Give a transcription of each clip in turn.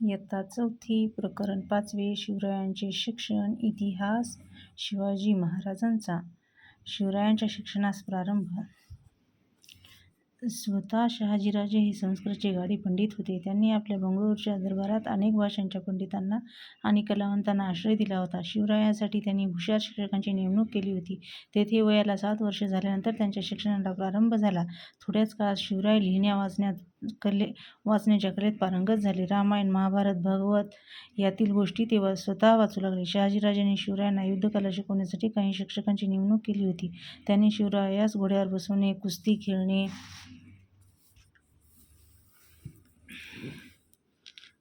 इयत्ता चौथी प्रकरण पाचवे शिवरायांचे शिक्षण इतिहास शिवाजी महाराजांचा शिवरायांच्या शिक्षणास प्रारंभ स्वतः शहाजीराजे हे संस्कृतचे गाढे पंडित होते. त्यांनी आपल्या बंगळूरच्या दरबारात अनेक भाषांच्या पंडितांना आणि कलावंतांना आश्रय दिला होता. शिवरायासाठी त्यांनी हुशार शिक्षकांची नेमणूक केली होती. तेथे वयाला सात वर्षे झाल्यानंतर त्यांच्या शिक्षणाला प्रारंभ झाला. थोड्याच काळात शिवराय लिहिण्या कले वाचण्याच्या कलेत पारंगत झाले. रामायण, महाभारत, भागवत यातील गोष्टी ते स्वतः वाचू लागले. शहाजीराजांनी शिवरायांना युद्धकला शिकवण्यासाठी काही शिक्षकांची नेमणूक केली होती. त्यांनी शिवरायास घोड्यावर बसवणे, कुस्ती खेळणे,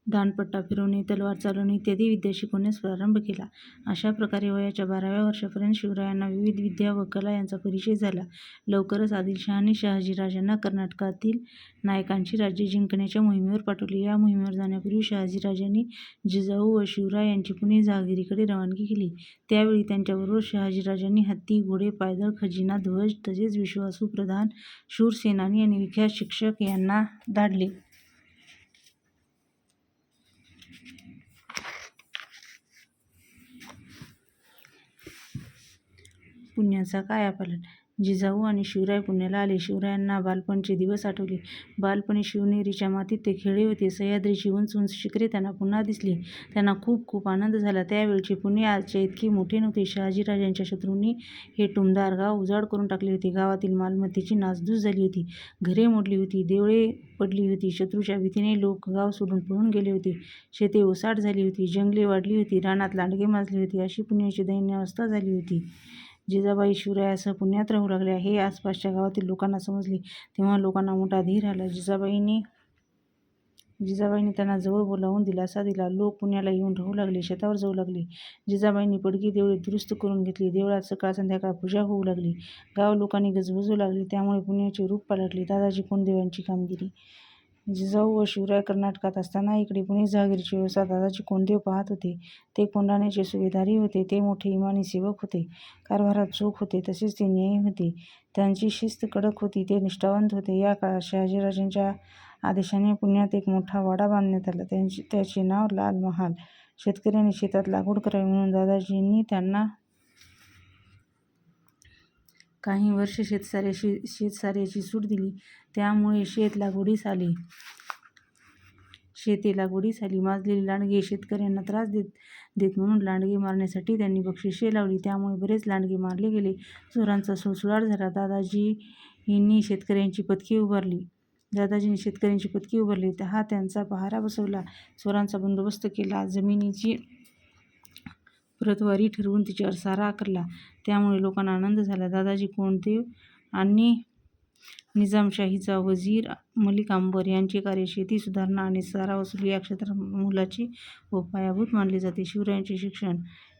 दांडपट्टा फिरवणे, तलवार चालवणे इत्यादी विद्या शिकवण्यास प्रारंभ केला. अशा प्रकारे वयाच्या बाराव्या वर्षापर्यंत शिवरायांना विविध विद्या व कला यांचा परिचय झाला. लवकरच आदिलशहाने शहाजीराजांना कर्नाटकातील नायकांची राज्ये जिंकण्याच्या मोहिमेवर पाठवले. या मोहिमेवर जाण्यापूर्वी शहाजीराजांनी जिजाऊ व शिवराय यांची पुणे जहागिरीकडे रवानगी केली. त्यावेळी त्यांच्याबरोबर शहाजीराजांनी हत्ती, घोडे, पायदळ, खजिना, ध्वज तसेच विश्वासू प्रधान, शूर सेनानी आणि विख्यात शिक्षक यांना धाडले. पुण्याचा कायापालट जिजाऊ आणि शिवराय पुण्याला आले. शिवरायांना बालपणचे दिवस आठवले. बालपणी शिवनेरीच्या मातीत ते खेळले होते. सह्याद्रीची उंच उंच शिखरे त्यांना पुन्हा दिसली. त्यांना खूप खूप आनंद झाला. त्यावेळचे पुणे आजच्या इतके मोठे नव्हते. शहाजीराजांच्या शत्रूंनी हे टुमदार गाव उजाड करून टाकले होते. गावातील मालमत्तेची नासधूस झाली होती. घरे मोडली होती. देवळे पडली होती. शत्रूच्या भीतीने लोक गाव सोडून पळून गेले होते. शेते ओसाड झाली होती. जंगले वाढली होती. रानात लांडगे माजले होते. अशी पुण्याची दयनीय झाली होती. जिजाबाई शिवरायांसह पुण्यात राहू लागल्या हे आसपासच्या गावातील लोकांना समजले. तेव्हा लोकांना मोठा धीर आला. जिजाबाईंनी जिजाबाईंनी त्यांना जवळ बोलावून दिलासा दिला. लोक पुण्याला येऊन राहू लागले. शेतावर जाऊ लागले. जिजाबाईंनी पडकी देवळे दुरुस्त करून घेतली. देवळात सकाळ संध्याकाळ पूजा होऊ लागली. गाव लोकांनी गजबजू लागली त्यामुळे पुण्याचे रूप पालटले. दादाजी कोंडदेव यांची कामगिरी जिजाऊ व शिवराय कर्नाटकात असताना इकडे पुणे जहागीरची व्यवस्था दादाजी कोंडदेव पाहत होते. ते कोंढाण्याचे सुभेदारही होते. ते मोठे इमानी सेवक होते. कारभारात चोख होते. तसेच ते न्यायी होते. त्यांची शिस्त कडक होती. ते निष्ठावंत होते. या काळात शहाजीराजांच्या आदेशाने पुण्यात एक मोठा वाडा बांधण्यात आला. त्याचे नाव लाल महाल. शेतकऱ्यांनी शेतात लागवड करावी म्हणून दादाजींनी त्यांना काही वर्ष शेतसाऱ्याशी शेतसाऱ्याची सूट दिली. त्यामुळे शेत लागवडीस आले. शेते लागवडीस आली. माजलेली लांडगे शेतकऱ्यांना त्रास देत देत म्हणून लांडगे मारण्यासाठी त्यांनी बक्षिसे लावली. त्यामुळे बरेच लांडगे मारले गेले. चोरांचा सुळसुळाट झाला. दादाजींनी शेतकऱ्यांची पथके उभारली. हा त्यांचा पहारा बसवला. चोरांचा बंदोबस्त केला. जमिनीची प्रतवारी ठरवून तिच्यावर सारा आकारला. त्यामुळे लोकांना आनंद झाला. दादाजी कोंडदेव आणि निजामशाहीचा वजीर मलिक अंबर यांचे कार्य शेती सुधारणा आणि सारा वसुली या क्षेत्रात मोलाचे व पायाभूत मानले जाते. शिवरायांचे शिक्षण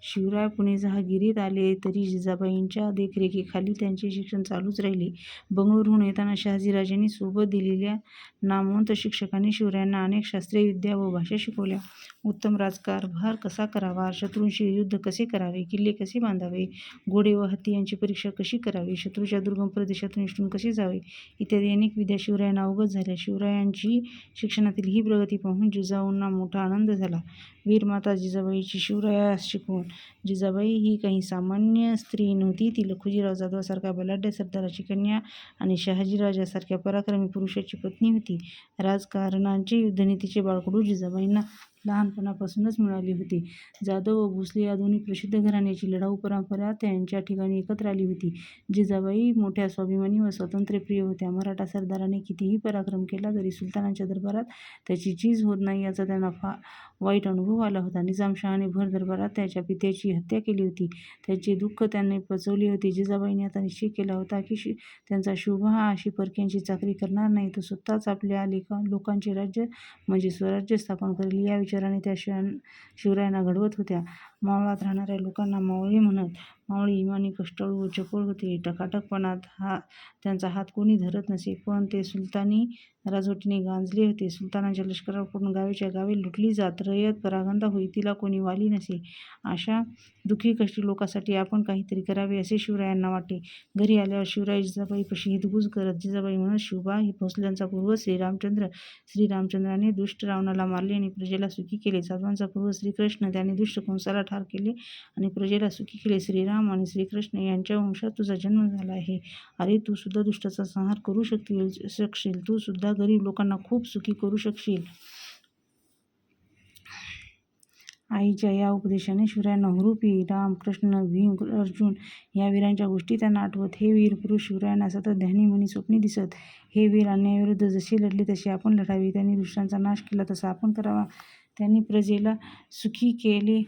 शिवराय पुणे जहागिरीत आले तरी जिजाबाईंच्या देखरेखीखाली त्यांचे शिक्षण चालूच राहिले. बंगळूरहून येताना शहाजीराजांनी सोबत दिलेल्या नामवंत शिक्षकांनी शिवरायांना अनेक शास्त्रीय विद्या व भाषा शिकवल्या. उत्तम राजकारभार कसा करावा, शत्रूंशी युद्ध कसे करावे, किल्ले कसे बांधावे, घोडे व हत्ती यांची परीक्षा कशी करावी, शत्रूच्या दुर्गम प्रदेशातून निष्ठून कसे जावे इत्यादी अनेक विद्या शिवरायांना अवगत झाल्या. शिवरायांची शिक्षणातील ही प्रगती पाहून जिजाऊंना मोठा आनंद झाला. वीरमाता जिजाबाईची शिवरायास शिकवून जिजाबाई ही काही सामान्य स्त्री नव्हती. ती लखुजीराव जाधवासारख्या बलाढ्य सरदाराची कन्या आणि शहाजीराजासारख्या पराक्रमी पुरुषाची पत्नी होती. राजकारणाचे युद्धनीतीचे बाळकडू जिजाबाईंना लहानपणापासूनच मिळाली होती जाधव व भोसले या दोन्ही प्रसिद्ध घराण्याची लढाऊ परंपरा त्यांच्या ठिकाणी एकत्र आली होती. जिजाबाई मोठ्या स्वाभिमानी व स्वातंत्र्यप्रिय होत्या. मराठा सरदाराने कितीही पराक्रम केला तरी सुलतानाच्या दरबारात त्याची चीज होत नाही याचा त्यांना वाईट अनुभव आला होता. निजामशहाने भर दरबारात त्याच्या पित्याची हत्या केली होती. त्याचे दुःख त्यांनी पचवले होते. जिजाबाईंनी आता निश्चय केला होता की त्यांचा शोभा अशी परक्यांची चाकरी करणार नाही. तो स्वतःच आपल्या लोकांचे राज्य म्हणजे स्वराज्य स्थापन करेल. या विचाराने त्या शिवरायांना घडवत होत्या. मावळात राहणाऱ्या लोकांना मावळी म्हणत. मावळी इमानी, कष्टाळू व चपळ होते. टकाटकपणात हा त्यांचा हात कोणी धरत नसे. पण ते सुलतानी राजवटीने गांजले होते. सुलतानाच्या लष्कराकडून गावीच्या गावी लुटली जात. रयत परागंदा होई. तिला कोणी वाली नसे. अशा दुःखी कष्टी लोकांसाठी आपण काहीतरी करावे असे शिवरायांना वाटे. घरी आल्यावर शिवराय जिजाबाईपाशी हितगुज करत. जिजाबाई म्हणत शिवबा, भोसल्यांचा पूर्वज श्रीरामचंद्र. श्रीरामचंद्राने दुष्ट रावणाला मारले आणि प्रजेला सुखी केले. साधवांचा पूर्वज श्रीकृष्ण. त्याने दुष्ट कंसाला ठार केले आणि प्रजेला सुखी केले. श्रीराम आणि श्रीकृष्ण यांच्या वंशात तुझा जन्म झाला आहे. अरे, तू सुद्धा दुष्टाचा संहार करू शकशील. तू सुद्धा गरीब लोकांना खूप सुखी करू शकशील. आईच्या या उपदेशाने शिवरायांना हुरूप राम, कृष्ण, भीम, अर्जुन या वीरांच्या गोष्टी त्यांना आठवत. हे वीर पुरुष शिवरायांना सतत ध्यानी म्हणी स्वप्नी दिसत. हे वीर अन्यायाविरुद्ध जशी लढले तशी आपण लढावी त्यांनी दुसऱ्यांचा नाश केला तसा आपण करावा. त्यांनी प्रजेला सुखी केले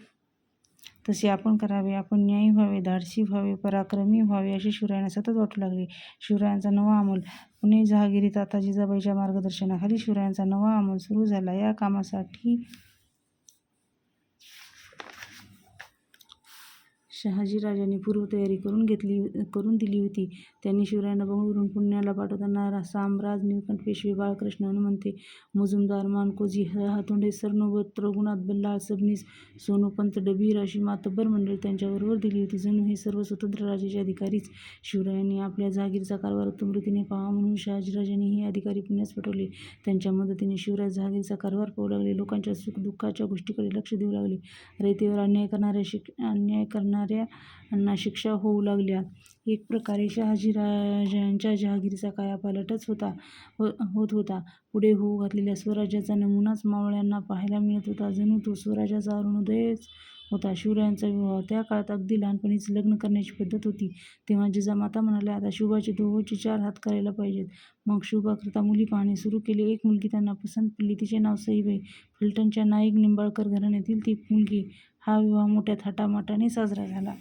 तसे आपण करावे. आपण न्यायी व्हावे, धाडसी व्हावे, पराक्रमी व्हावे असे शिवरायांना सतत वाटू लागले. शिवरायांचा नवा अमल पुणे जहागिरीत आता जिजाबाईच्या मार्गदर्शनाखाली शिवरायांचा नवा अमल सुरू झाला. या कामासाठी शहाजीराजांनी पूर्वतयारी करून घेतली करून दिली होती. त्यांनी शिवरायांना बंगळुरूहून पुण्याला पाठवताना सामराज, निलकंठ पेशवे, बाळकृष्ण, हनुमंते, मुजुमदार, मानकोजी, हातोंडे, सरनोबत, रघुनाथ बल्लाळ, सबनीस, सोनोपंत, डबीर अशी मातब्बर मंडळी त्यांच्याबरोबर दिली होती. जणू हे सर्व स्वतंत्र राजाचे अधिकारीच. शिवरायांनी आपल्या जहागीरचा कारभार उत्तमरीतीने पाहावा म्हणून शहाजीराजांनी हे अधिकारी पुण्यास पाठवले. त्यांच्या मदतीने शिवराय जहागीरचा कारभार पाहू लागले. लोकांच्या सुखदुःखाच्या गोष्टीकडे लक्ष देऊ लागले. रयतेवर अन्याय करणाऱ्या शिक अन्याय करणाऱ्यांना शिक्षा होऊ लागल्या. एक प्रकारे शहाजीराजांच्या जहागीरचा कायापालटच हो, होत होता. पुढे होऊ घातलेल्या स्वराज्याचा नमुनाच मावळ्यांना पाहायला मिळत होता. जणू तो स्वराज्याचा अरुणोदयच होता. शिवरायांचा विवाह त्या काळात अगदी लहानपणीच लग्न करण्याची पद्धत होती. तेव्हा जिजामाता म्हणाल्या, आता शुभाचे दोहोंचे चार हात करायला पाहिजेत. मग शुभाकरिता मुली पाहणे सुरू केले. एक मुलगी त्यांना पसंत पडली. तिचे नाव सईबाई. फलटणच्या नाईक निंबाळकर घराण्यातील ती मुलगी. हा विवाह मोठ्या थाटामाटाने साजरा झाला.